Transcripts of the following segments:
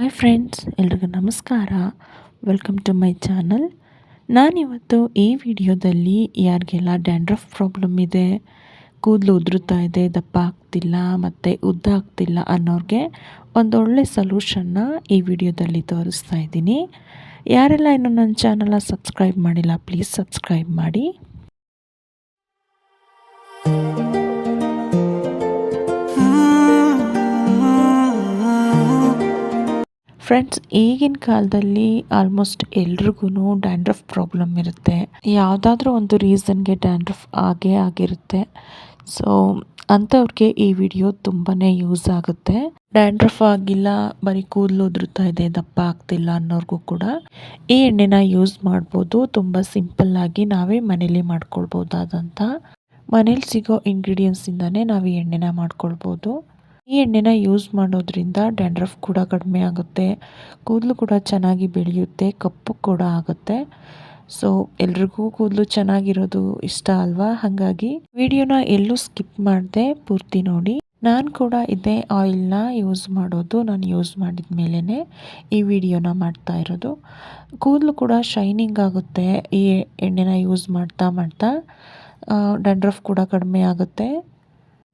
Hi friends ಎಲ್ರಿಗೂ ನಮಸ್ಕಾರ. Welcome to my channel ನಾನಿವತ್ತು ಈ ವಿಡಿಯೋದಲ್ಲಿ ಯಾರಿಗೆಲ್ಲ ಡ್ಯಾಂಡ್ರಫ್ ಪ್ರಾಬ್ಲಮ್ ಇದೆ, ಕೂದಲು ಉದುರುತ್ತಾ ಇದೆ, ದಪ್ಪ ಆಗ್ತಿಲ್ಲ, ಮತ್ತು ಉದ್ದ ಆಗ್ತಿಲ್ಲ ಅನ್ನೋರಿಗೆ ಒಂದೊಳ್ಳೆ ಸೊಲ್ಯೂಷನ್ನ ಈ ವಿಡಿಯೋದಲ್ಲಿ ತೋರಿಸ್ತಾ ಇದ್ದೀನಿ. ಯಾರೆಲ್ಲ ಇನ್ನೂ ನನ್ನ ಚಾನಲ್ನ ಸಬ್ಸ್ಕ್ರೈಬ್ ಮಾಡಿಲ್ಲ ಪ್ಲೀಸ್ ಸಬ್ಸ್ಕ್ರೈಬ್ ಮಾಡಿ. ಫ್ರೆಂಡ್ಸ್ ಈಗಿನ ಕಾಲದಲ್ಲಿ ಆಲ್ಮೋಸ್ಟ್ ಎಲ್ರಿಗೂ ಡ್ಯಾಂಡ್ರಫ್ ಪ್ರಾಬ್ಲಮ್ ಇರುತ್ತೆ. ಯಾವುದಾದ್ರೂ ಒಂದು ರೀಸನ್ಗೆ ಡ್ಯಾಂಡ್ರಫ್ ಆಗೇ ಆಗಿರುತ್ತೆ. ಸೊ ಅಂಥವ್ರಿಗೆ ಈ ವಿಡಿಯೋ ತುಂಬಾ ಯೂಸ್ ಆಗುತ್ತೆ. ಡ್ಯಾಂಡ್ರಫ್ ಆಗಿಲ್ಲ, ಬರೀ ಕೂದಲು ಉದುರುತ್ತಾ ಇದೆ, ದಪ್ಪ ಆಗ್ತಿಲ್ಲ ಅನ್ನೋರ್ಗೂ ಕೂಡ. ಈ ಎಣ್ಣೆನ ಯೂಸ್ ಮಾಡ್ಬೋದು, ತುಂಬ ಸಿಂಪಲ್ ಆಗಿ ನಾವೇ ಮನೇಲಿ ಮಾಡ್ಕೊಳ್ಬೋದಾದಂಥ ಮನೇಲಿ ಸಿಗೋ ಇಂಗ್ರೀಡಿಯೆಂಟ್ಸಿಂದನೇ ನಾವು ಈ ಎಣ್ಣೆನ ಮಾಡ್ಕೊಳ್ಬೋದು. ಈ ಎಣ್ಣೆನ ಯೂಸ್ ಮಾಡೋದ್ರಿಂದ ಡ್ಯಾಂಡ್ರಫ್ ಕೂಡ ಕಡಿಮೆ ಆಗುತ್ತೆ. ಕೂದಲು ಕೂಡ ಚೆನ್ನಾಗಿ ಬೆಳೆಯುತ್ತೆ, ಕಪ್ಪು ಕೂಡ ಆಗುತ್ತೆ. ಸೊ ಎಲ್ರಿಗೂ ಕೂದಲು ಚೆನ್ನಾಗಿರೋದು ಇಷ್ಟ ಅಲ್ವಾ? ಹಾಗಾಗಿ ವಿಡಿಯೋನ ಎಲ್ಲೂ ಸ್ಕಿಪ್ ಮಾಡಿದೆ ಪೂರ್ತಿ ನೋಡಿ. ನಾನು ಕೂಡ ಇದೇ ಆಯಿಲ್ನ ಯೂಸ್ ಮಾಡೋದು. ನಾನು ಯೂಸ್ ಮಾಡಿದ ಮೇಲೇ ಈ ವಿಡಿಯೋನ ಮಾಡ್ತಾ ಇರೋದು. ಕೂದಲು ಕೂಡ ಶೈನಿಂಗ್ ಆಗುತ್ತೆ ಈ ಎಣ್ಣೆನ ಯೂಸ್ ಮಾಡ್ತಾ ಮಾಡ್ತಾ. ಡ್ಯಾಂಡ್ರಫ್ ಕೂಡ ಕಡಿಮೆ ಆಗುತ್ತೆ.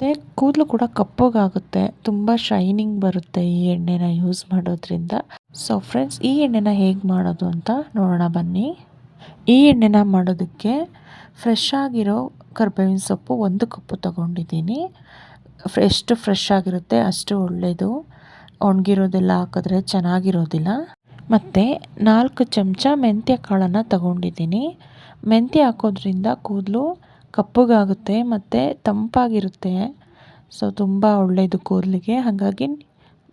ಮತ್ತು ಕೂದಲು ಕೂಡ ಕಪ್ಪಗಾಗುತ್ತೆ. ತುಂಬ ಶೈನಿಂಗ್ ಬರುತ್ತೆ ಈ ಎಣ್ಣೆನ ಯೂಸ್ ಮಾಡೋದ್ರಿಂದ. ಸೊ ಫ್ರೆಂಡ್ಸ್ ಈ ಎಣ್ಣೆನ ಹೇಗೆ ಮಾಡೋದು ಅಂತ ನೋಡೋಣ ಬನ್ನಿ. ಈ ಎಣ್ಣೆನ ಮಾಡೋದಕ್ಕೆ ಫ್ರೆಶ್ ಆಗಿರೋ ಕರ್ಬೇವಿನ ಸೊಪ್ಪು ಒಂದು ಕಪ್ಪು ತಗೊಂಡಿದ್ದೀನಿ. ಎಷ್ಟು ಫ್ರೆಶ್ ಆಗಿರುತ್ತೆ ಅಷ್ಟು ಒಳ್ಳೆಯದು ಒಣಗಿರೋದೆಲ್ಲ ಹಾಕಿದ್ರೆ ಚೆನ್ನಾಗಿರೋದಿಲ್ಲ. ಮತ್ತು ನಾಲ್ಕು ಚಮಚ ಮೆಂತ್ಯ ಕಾಳನ್ನು ತಗೊಂಡಿದ್ದೀನಿ. ಮೆಂತ್ಯ ಹಾಕೋದ್ರಿಂದ ಕೂದಲು ಕಪ್ಪಗಾಗುತ್ತೆ ಮತ್ತು ತಂಪಾಗಿರುತ್ತೆ. ಸೊ ತುಂಬ ಒಳ್ಳೆಯದು ಕೂದಲಿಗೆ. ಹಾಗಾಗಿ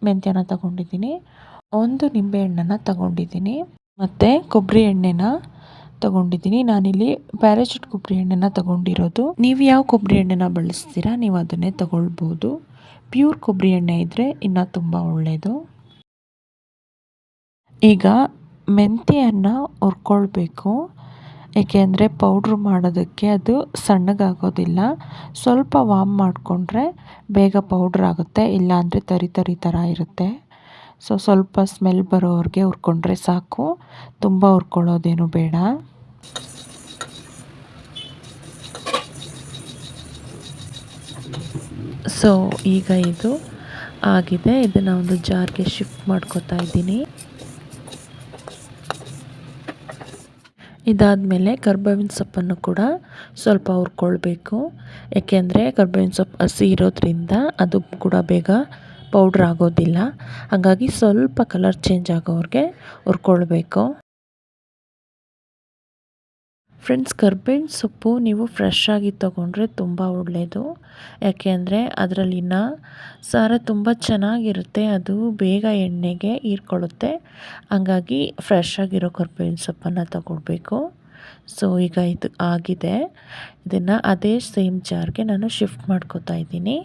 ಮೆಂತ್ಯನ ತಗೊಂಡಿದ್ದೀನಿ. ಒಂದು ನಿಂಬೆ ಹಣ್ಣನ್ನು ತಗೊಂಡಿದ್ದೀನಿ. ಮತ್ತು ಕೊಬ್ಬರಿ ಎಣ್ಣೆನ ತಗೊಂಡಿದ್ದೀನಿ. ನಾನಿಲ್ಲಿ ಪ್ಯಾರಾಚೂಟ್ ಕೊಬ್ಬರಿ ಎಣ್ಣೆನ ತಗೊಂಡಿರೋದು. ನೀವು ಯಾವ ಕೊಬ್ಬರಿ ಎಣ್ಣೆನ ಬಳಸ್ತೀರಾ ನೀವು ಅದನ್ನೇ ತಗೊಳ್ಬೋದು. ಪ್ಯೂರ್ ಕೊಬ್ಬರಿ ಎಣ್ಣೆ ಇದ್ದರೆ ಇನ್ನೂ ತುಂಬ ಒಳ್ಳೆಯದು ಈಗ ಮೆಂತ್ಯನ್ನು ಹುರ್ಕೊಳ್ಬೇಕು. ಏಕೆಂದರೆ ಪೌಡ್ರ್ ಮಾಡೋದಕ್ಕೆ ಅದು ಸಣ್ಣಗಾಗೋದಿಲ್ಲ. ಸ್ವಲ್ಪ ವಾಮ್ ಮಾಡಿಕೊಂಡ್ರೆ ಬೇಗ ಪೌಡ್ರ್ ಆಗುತ್ತೆ, ಇಲ್ಲಾಂದರೆ ತರಿ ತರಿ ಥರ ಇರುತ್ತೆ. ಸೊ ಸ್ವಲ್ಪ ಸ್ಮೆಲ್ ಬರೋವರೆಗೆ ಹುರ್ಕೊಂಡ್ರೆ ಸಾಕು. ತುಂಬ ಹುರ್ಕೊಳ್ಳೋದೇನು ಬೇಡ. ಸೊ ಈಗ ಇದು ಆಗಿದೆ. ಇದನ್ನು ಒಂದು ಜಾರ್ಗೆ ಶಿಫ್ಟ್ ಮಾಡ್ಕೋತಾ ಇದ್ದೀನಿ. ಇದಾದಮೇಲೆ ಕರ್ಬೇವಿನ ಸೊಪ್ಪನ್ನು ಕೂಡ ಸ್ವಲ್ಪ ಹುರ್ಕೊಳ್ಬೇಕು. ಏಕೆಂದರೆ ಕರ್ಬೇವಿನ ಸೊಪ್ಪು ಹಸಿ ಇರೋದ್ರಿಂದ ಅದು ಕೂಡ ಬೇಗ ಪೌಡ್ರ್ ಆಗೋದಿಲ್ಲ. ಹಾಗಾಗಿ ಸ್ವಲ್ಪ ಕಲರ್ ಚೇಂಜ್ ಆಗೋವ್ರಿಗೆ ಹುರ್ಕೊಳ್ಬೇಕು. ಫ್ರೆಂಡ್ಸ್, ಕರ್ಬೇವಿನ ಸೊಪ್ಪು ನೀವು ಫ್ರೆಶ್ ಆಗಿ ತೊಗೊಂಡ್ರೆ ತುಂಬ ಒಳ್ಳೆಯದು ಯಾಕೆಂದರೆ ಅದರಲ್ಲಿನ ಸಾರ ತುಂಬ ಚೆನ್ನಾಗಿರುತ್ತೆ, ಅದು ಬೇಗ ಎಣ್ಣೆಗೆ ಹೀರ್ಕೊಳ್ಳುತ್ತೆ. ಹಂಗಾಗಿ ಫ್ರೆಶ್ ಆಗಿರೋ ಕರ್ಬೇವಿನ ಸೊಪ್ಪನ್ನು ತಗೊಳ್ಬೇಕು. ಸೊ ಈಗ ಇದು ಆಗಿದೆ. ಇದನ್ನು ಅದೇ ಸೇಮ್ ಜಾರ್ಗೆ ನಾನು ಶಿಫ್ಟ್ ಮಾಡ್ಕೋತಾ ಇದ್ದೀನಿ.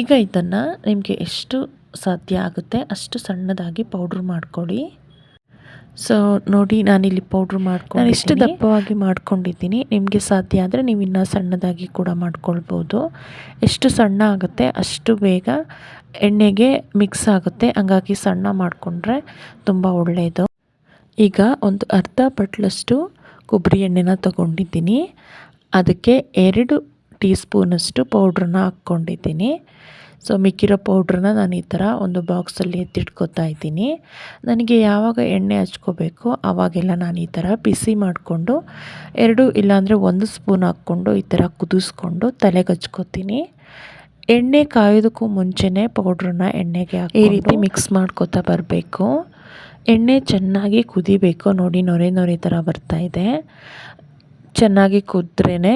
ಈಗ ಇದನ್ನು ನಿಮಗೆ ಎಷ್ಟು ಸಾಧ್ಯ ಆಗುತ್ತೆ ಅಷ್ಟು ಸಣ್ಣದಾಗಿ ಪೌಡ್ರ್ ಮಾಡ್ಕೊಳ್ಳಿ. ಸೊ ನೋಡಿ ನಾನಿಲ್ಲಿ ಪೌಡ್ರ್ ಮಾಡ್ಕೊಂಡು ನಾನು ಇಷ್ಟು ದಪ್ಪವಾಗಿ ಮಾಡ್ಕೊಂಡಿದ್ದೀನಿ. ನಿಮಗೆ ಸಾಧ್ಯ ಆದರೆ ನೀವು ಇನ್ನೂ ಸಣ್ಣದಾಗಿ ಕೂಡ ಮಾಡ್ಕೊಳ್ಬೋದು. ಎಷ್ಟು ಸಣ್ಣ ಆಗುತ್ತೆ ಅಷ್ಟು ಬೇಗ ಎಣ್ಣೆಗೆ ಮಿಕ್ಸ್ ಆಗುತ್ತೆ. ಹಂಗಾಗಿ ಸಣ್ಣ ಮಾಡಿಕೊಂಡ್ರೆ ತುಂಬ ಒಳ್ಳೆಯದು ಈಗ ಒಂದು ಅರ್ಧ ಬಟ್ಲಷ್ಟು ಕೊಬ್ಬರಿ ಎಣ್ಣೆನ ತಗೊಂಡಿದ್ದೀನಿ. ಅದಕ್ಕೆ ಎರಡು ಟೀ ಸ್ಪೂನಷ್ಟು ಪೌಡ್ರನ್ನ ಹಾಕ್ಕೊಂಡಿದ್ದೀನಿ. ಸೊ ಮಿಕ್ಕಿರೋ ಪೌಡ್ರನ್ನ ನಾನು ಈ ಥರ ಒಂದು ಬಾಕ್ಸಲ್ಲಿ ಎತ್ತಿಟ್ಕೋತಾ ಇದ್ದೀನಿ. ನನಗೆ ಯಾವಾಗ ಎಣ್ಣೆ ಹಚ್ಕೋಬೇಕು ಆವಾಗೆಲ್ಲ ನಾನು ಈ ಥರ ಬಿಸಿ ಮಾಡಿಕೊಂಡು ಎರಡು ಇಲ್ಲಾಂದರೆ ಒಂದು ಸ್ಪೂನ್ ಹಾಕ್ಕೊಂಡು ಈ ಥರ ಕುದಿಸ್ಕೊಂಡು ತಲೆಗೆ ಹಚ್ಕೋತೀನಿ. ಎಣ್ಣೆ ಕಾಯೋದಕ್ಕೂ ಮುಂಚೆನೇ ಪೌಡ್ರನ್ನ ಎಣ್ಣೆಗೆ ಹಾಕಿ ಈ ರೀತಿ ಮಿಕ್ಸ್ ಮಾಡ್ಕೋತಾ ಬರಬೇಕು. ಎಣ್ಣೆ ಚೆನ್ನಾಗಿ ಕುದಿಬೇಕು. ನೋಡಿ ನೊರೆ ನೊರೆ ಥರ ಇದೆ. ಚೆನ್ನಾಗಿ ಕುದ್ರೇ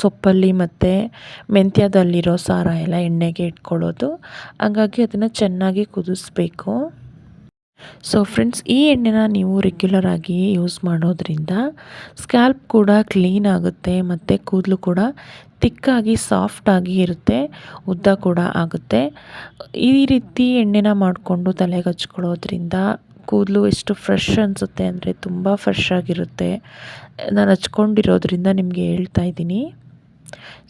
ಸೊಪ್ಪಲ್ಲಿ ಮತ್ತು ಮೆಂತ್ಯದಲ್ಲಿರೋ ಸಾರ ಎಲ್ಲ ಎಣ್ಣೆಗೆ ಇಟ್ಕೊಳ್ಳೋದು. ಹಾಗಾಗಿ ಅದನ್ನು ಚೆನ್ನಾಗಿ ಕುದಿಸ್ಬೇಕು. ಸೊ ಫ್ರೆಂಡ್ಸ್ ಈ ಎಣ್ಣೆನ ನೀವು ರೆಗ್ಯುಲರ್ ಆಗಿ ಯೂಸ್ ಮಾಡೋದ್ರಿಂದ ಸ್ಕ್ಯಾಲ್ಪ್ ಕೂಡ ಕ್ಲೀನ್ ಆಗುತ್ತೆ ಮತ್ತು ಕೂದಲು ಕೂಡ ತಿಕ್ಕಾಗಿ ಸಾಫ್ಟಾಗಿ ಇರುತ್ತೆ, ಉದ್ದ ಕೂಡ ಆಗುತ್ತೆ. ಈ ರೀತಿ ಎಣ್ಣೆನ ಮಾಡಿಕೊಂಡು ತಲೆಗೆ ಹಚ್ಕೊಳ್ಳೋದ್ರಿಂದ ಕೂದಲು ಎಷ್ಟು ಫ್ರೆಶ್ ಅನಿಸುತ್ತೆ ಅಂದರೆ ತುಂಬ ಫ್ರೆಶ್ ಆಗಿರುತ್ತೆ. ನಾನು ಹಚ್ಕೊಂಡಿರೋದ್ರಿಂದ ನಿಮಗೆ ಹೇಳ್ತಾ ಇದ್ದೀನಿ.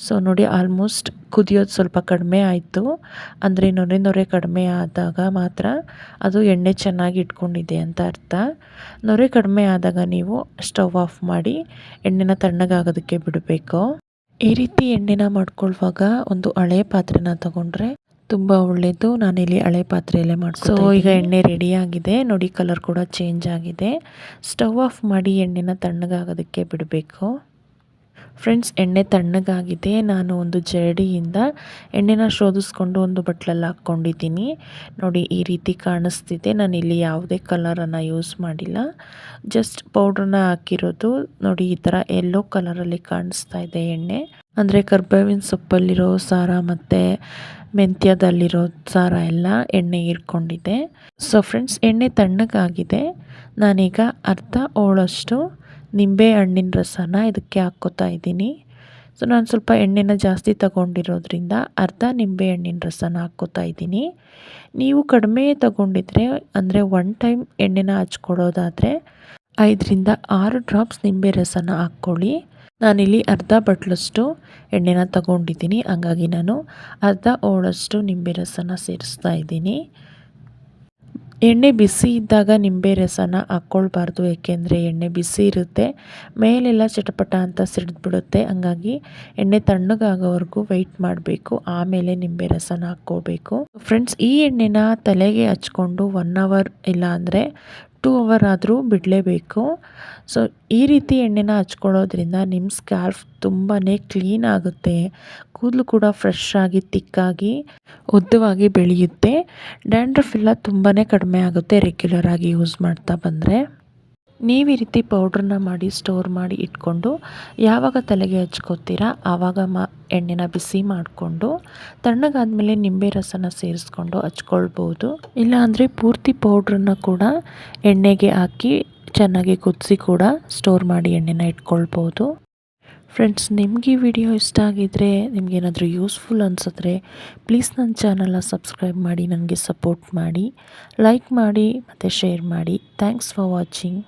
ಸೊ ನೋಡಿ ಆಲ್ಮೋಸ್ಟ್ ಕುದಿಯೋದು ಸ್ವಲ್ಪ ಕಡಿಮೆ ಆಯಿತು. ಅಂದರೆ ನೊರೆ ನೊರೆ ಕಡಿಮೆ ಆದಾಗ ಮಾತ್ರ ಅದು ಎಣ್ಣೆ ಚೆನ್ನಾಗಿ ಇಟ್ಕೊಂಡಿದೆ ಅಂತ ಅರ್ಥ. ನೊರೆ ಕಡಿಮೆ ಆದಾಗ ನೀವು ಸ್ಟವ್ ಆಫ್ ಮಾಡಿ ಎಣ್ಣೆನ ತಣ್ಣಗಾಗೋದಕ್ಕೆ ಬಿಡಬೇಕು. ಈ ರೀತಿ ಎಣ್ಣೆನ ಮಾಡ್ಕೊಳ್ಳುವಾಗ ಒಂದು ಹಳೆ ಪಾತ್ರೆನ ತಗೊಂಡ್ರೆ ತುಂಬ ಒಳ್ಳೆಯದು ನಾನಿಲ್ಲಿ ಹಳೆ ಪಾತ್ರೆಯಲ್ಲೇ ಮಾಡಿ ಸೊ ಈಗ ಎಣ್ಣೆ ರೆಡಿಯಾಗಿದೆ ನೋಡಿ ಕಲರ್ ಕೂಡ ಚೇಂಜ್ ಆಗಿದೆ. ಸ್ಟವ್ ಆಫ್ ಮಾಡಿ ಎಣ್ಣೆನ ತಣ್ಣಗಾಗೋದಕ್ಕೆ ಬಿಡಬೇಕು. ಫ್ರೆಂಡ್ಸ್ ಎಣ್ಣೆ ತಣ್ಣಗಾಗಿದೆ. ನಾನು ಒಂದು ಜರಡಿಯಿಂದ ಎಣ್ಣೆನ ಶೋಧಿಸ್ಕೊಂಡು ಒಂದು ಬಟ್ಲಲ್ಲಿ ಹಾಕ್ಕೊಂಡಿದ್ದೀನಿ. ನೋಡಿ ಈ ರೀತಿ ಕಾಣಿಸ್ತಿದೆ. ನಾನು ಇಲ್ಲಿ ಯಾವುದೇ ಕಲರನ್ನು ಯೂಸ್ ಮಾಡಿಲ್ಲ. ಜಸ್ಟ್ ಪೌಡ್ರನ್ನ ಹಾಕಿರೋದು. ನೋಡಿ ಈ ಥರ ಎಲ್ಲೋ ಕಲರಲ್ಲಿ ಕಾಣಿಸ್ತಾ ಇದೆ ಎಣ್ಣೆ. ಅಂದರೆ ಕರ್ಬೇವಿನ ಸೊಪ್ಪಲ್ಲಿರೋ ಸಾರ ಮತ್ತು ಮೆಂತ್ಯದಲ್ಲಿರೋ ಸಾರ ಎಲ್ಲ ಎಣ್ಣೆ ಇರ್ಕೊಂಡಿದೆ ಸೊ ಫ್ರೆಂಡ್ಸ್ ಎಣ್ಣೆ ತಣ್ಣಗಾಗಿದೆ. ನಾನೀಗ ಅರ್ಧ ಓಳಷ್ಟು ನಿಂಬೆ ಹಣ್ಣಿನ ರಸನ ಇದಕ್ಕೆ ಹಾಕ್ಕೋತಾ ಇದ್ದೀನಿ. ಸೊ ನಾನು ಸ್ವಲ್ಪ ಎಣ್ಣೆನ ಜಾಸ್ತಿ ತಗೊಂಡಿರೋದ್ರಿಂದ ಅರ್ಧ ನಿಂಬೆ ಹಣ್ಣಿನ ರಸನ ಹಾಕ್ಕೋತಾ ಇದ್ದೀನಿ. ನೀವು ಕಡಿಮೆ ತಗೊಂಡಿದ್ರೆ, ಅಂದರೆ ಒನ್ ಟೈಮ್ ಎಣ್ಣೆನ ಹಚ್ಕೊಡೋದಾದರೆ ಐದರಿಂದ ಆರು ಡ್ರಾಪ್ಸ್ ನಿಂಬೆ ರಸನ ಹಾಕ್ಕೊಳ್ಳಿ. ನಾನಿಲ್ಲಿ ಅರ್ಧ ಬಟ್ಲಷ್ಟು ಎಣ್ಣೆನ ತಗೊಂಡಿದ್ದೀನಿ. ಹಂಗಾಗಿ ನಾನು ಅರ್ಧ ಓಳಷ್ಟು ನಿಂಬೆ ರಸನ ಸೇರಿಸ್ತಾ ಇದ್ದೀನಿ. ಎಣ್ಣೆ ಬಿಸಿ ಇದ್ದಾಗ ನಿಂಬೆ ರಸನ ಹಾಕ್ಕೊಳ್ಬಾರ್ದು, ಏಕೆಂದರೆ ಎಣ್ಣೆ ಬಿಸಿ ಇರುತ್ತೆ, ಮೇಲೆಲ್ಲ ಚಟಪಟ ಅಂತ ಸಿಡಿದ್ಬಿಡುತ್ತೆ. ಹಂಗಾಗಿ ಎಣ್ಣೆ ತಣ್ಣಗಾಗೋವರೆಗೂ ವೆಯ್ಟ್ ಮಾಡಬೇಕು, ಆಮೇಲೆ ನಿಂಬೆ ರಸನ ಹಾಕ್ಕೋಬೇಕು ಫ್ರೆಂಡ್ಸ್ ಈ ಎಣ್ಣೆನ ತಲೆಗೆ ಹಚ್ಕೊಂಡು ಒನ್ ಅವರ್ ಇಲ್ಲ ಅಂದರೆ ಟೂ ಅವರ್ ಆದರೂ ಬಿಡಲೇಬೇಕು. ಸೊ ಈ ರೀತಿ ಎಣ್ಣೆನ ಹಚ್ಕೊಳ್ಳೋದ್ರಿಂದ ನಿಮ್ಮ ಸ್ಕ್ಯಾಲ್ಫ್ ತುಂಬಾ ಕ್ಲೀನ್ ಆಗುತ್ತೆ. ಕೂದಲು ಕೂಡ ಫ್ರೆಶ್ ಆಗಿ ತಿಕ್ಕಾಗಿ ಉದ್ದವಾಗಿ ಬೆಳೆಯುತ್ತೆ. ಡ್ಯಾಂಡ್ರಫ್ ಎಲ್ಲ ತುಂಬಾ ಕಡಿಮೆ ಆಗುತ್ತೆ ರೆಗ್ಯುಲರ್ ಆಗಿ ಯೂಸ್ ಮಾಡ್ತಾ ಬಂದರೆ. ನೀವು ಈ ರೀತಿ ಪೌಡ್ರನ್ನ ಮಾಡಿ ಸ್ಟೋರ್ ಮಾಡಿ ಇಟ್ಕೊಂಡು ಯಾವಾಗ ತಲೆಗೆ ಹಚ್ಕೋತೀರಾ, ಆವಾಗ ಮಾ, ಎಣ್ಣೆನ ಬಿಸಿ ಮಾಡಿಕೊಂಡು ತಣ್ಣಗಾದ್ಮೇಲೆ ನಿಂಬೆ ರಸನ ಸೇರಿಸ್ಕೊಂಡು ಹಚ್ಕೊಳ್ಬೋದು. ಇಲ್ಲಾಂದರೆ ಪೂರ್ತಿ ಪೌಡ್ರನ್ನ ಕೂಡ ಎಣ್ಣೆಗೆ ಹಾಕಿ ಚೆನ್ನಾಗಿ ಕುದಿಸಿ ಕೂಡ ಸ್ಟೋರ್ ಮಾಡಿ ಎಣ್ಣೆನ ಇಟ್ಕೊಳ್ಬೋದು. ಫ್ರೆಂಡ್ಸ್ ನಿಮಗೆ ವಿಡಿಯೋ ಇಷ್ಟ ಆಗಿದ್ದರೆ ನಿಮಗೇನಾದರೂ ಯೂಸ್ಫುಲ್ ಅನಿಸಿದ್ರೆ ಪ್ಲೀಸ್ ನನ್ನ ಚಾನಲ್ನ ಸಬ್ಸ್ಕ್ರೈಬ್ ಮಾಡಿ, ನನಗೆ ಸಪೋರ್ಟ್ ಮಾಡಿ ಲೈಕ್ ಮಾಡಿ ಮತ್ತು ಶೇರ್ ಮಾಡಿ. Thanks for watching